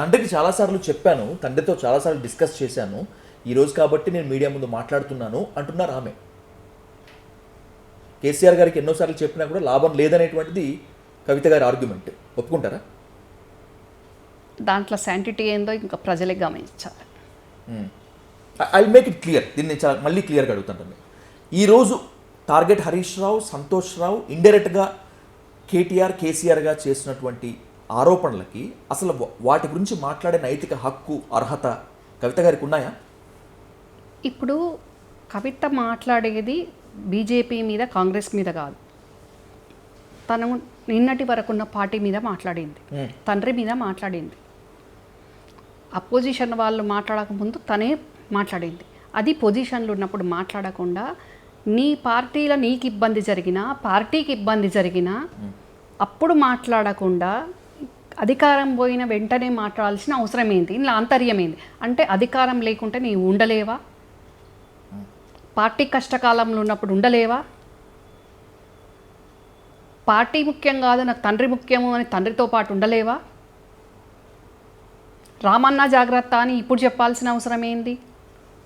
తండ్రికి చాలాసార్లు చెప్పాను తండ్రితో చాలాసార్లు డిస్కస్ చేశాను. ఈ రోజు కాబట్టి నేను మీడియా ముందు మాట్లాడుతున్నాను అంటున్నారు ఆమె. కేసీఆర్ గారికి ఎన్నోసార్లు చెప్పినా కూడా లాభం లేదనేటువంటిది కవిత గారి ఆర్గ్యుమెంట్ ఒప్పుకుంటారా? దాంట్లో శాంటిటీ ఏందో ఇంకా ప్రజలే గమనించాలి. ఐ మేక్ ఇట్ క్లియర్ దీన్ని చాలా మళ్ళీ క్లియర్గా అడుగుతాను ఈరోజు టార్గెట్ హరీష్ రావు సంతోష్ రావు ఇండైరెక్ట్గా కేటీఆర్ కేసీఆర్గా చేసినటువంటి ఆరోపణలకి అసలు వాటి గురించి మాట్లాడే నైతిక హక్కు అర్హత కవిత గారికి ఉన్నాయా? ఇప్పుడు కవిత మాట్లాడేది బీజేపీ మీద కాంగ్రెస్ మీద కాదు. తను నిన్నటి వరకు ఉన్న పార్టీ మీద మాట్లాడింది. తండ్రి మీద మాట్లాడింది. అపోజిషన్ వాళ్ళు మాట్లాడక ముందు తనే మాట్లాడింది. అది పొజిషన్లో ఉన్నప్పుడు మాట్లాడకుండా నీ పార్టీలో నీకు ఇబ్బంది జరిగినా పార్టీకి ఇబ్బంది జరిగినా అప్పుడు మాట్లాడకుండా అధికారం పోయిన వెంటనే మాట్లాడాల్సిన అవసరం ఏంటి ఇలా ఆంతర్యం ఏంది అంటే అధికారం లేకుంటే నీవు ఉండలేవా? పార్టీ కష్టకాలంలో ఉన్నప్పుడు ఉండలేవా? పార్టీ ముఖ్యం కాదు నాకు తండ్రి ముఖ్యము అని తండ్రితో పాటు ఉండలేవా? రామన్న జాగ్రత్త అని ఇప్పుడు చెప్పాల్సిన అవసరం ఏంది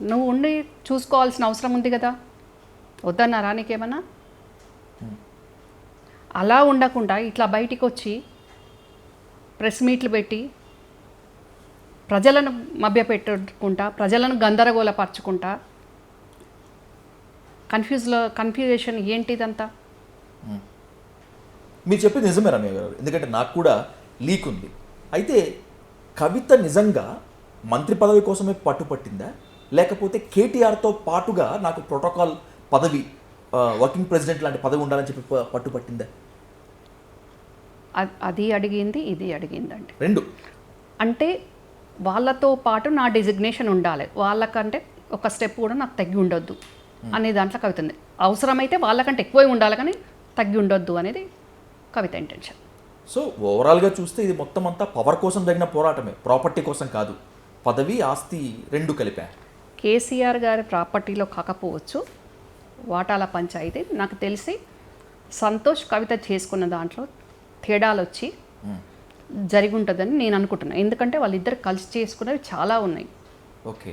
నువ్వు ఉండి చూసుకోవాల్సిన అవసరం ఉంది కదా? వద్దన్నారా నీకేమన్నా? అలా ఉండకుండా ఇట్లా బయటికి వచ్చి ప్రెస్ మీట్లు పెట్టి ప్రజలను మభ్యపెట్టుకుంటా ప్రజలను గందరగోళపరచుకుంటా. కన్ఫ్యూజ్లో కన్ఫ్యూజేషన్ ఏంటిదంతా? మీరు చెప్పేది నిజమే రమ్య గారు. ఎందుకంటే నాకు కూడా లీక్ ఉంది. అయితే కవిత నిజంగా మంత్రి పదవి కోసమే పట్టుపట్టిందా? లేకపోతే కేటీఆర్తో పాటుగా నాకు ప్రోటోకాల్ పదవి వర్కింగ్ ప్రెసిడెంట్ లాంటి పదవి ఉండాలని చెప్పి పట్టుపట్టిందా? అది అడిగింది ఇది అడిగిందండి. రెండు. అంటే వాళ్ళతో పాటు నా డిజిగ్నేషన్ ఉండాలి. వాళ్ళకంటే ఒక స్టెప్ కూడా నాకు తగ్గి ఉండొద్దు అనే దాంట్లో కవిత ఉంది. అవసరమైతే వాళ్ళకంటే ఎక్కువే ఉండాలి కానీ తగ్గి ఉండొద్దు అనేది కవిత ఇంటెన్షన్ సో ఓవరాల్గా చూస్తే ఇది మొత్తం అంతా పవర్ కోసం జరిగిన పోరాటమే. ప్రాపర్టీ కోసం కాదు. పదవి ఆస్తి రెండు కలిపా. కేసీఆర్ గారి ప్రాపర్టీలో కాకపోవచ్చు వాటాల పంచాయితీ. నాకు తెలిసి సంతోష్ కవిత చేసుకున్న దాంట్లో తేడాలు వచ్చి జరిగి ఉంటుందని నేను అనుకుంటున్నాను ఎందుకంటే వాళ్ళిద్దరు కలిసి చేసుకున్నవి చాలా ఉన్నాయి. ఓకే.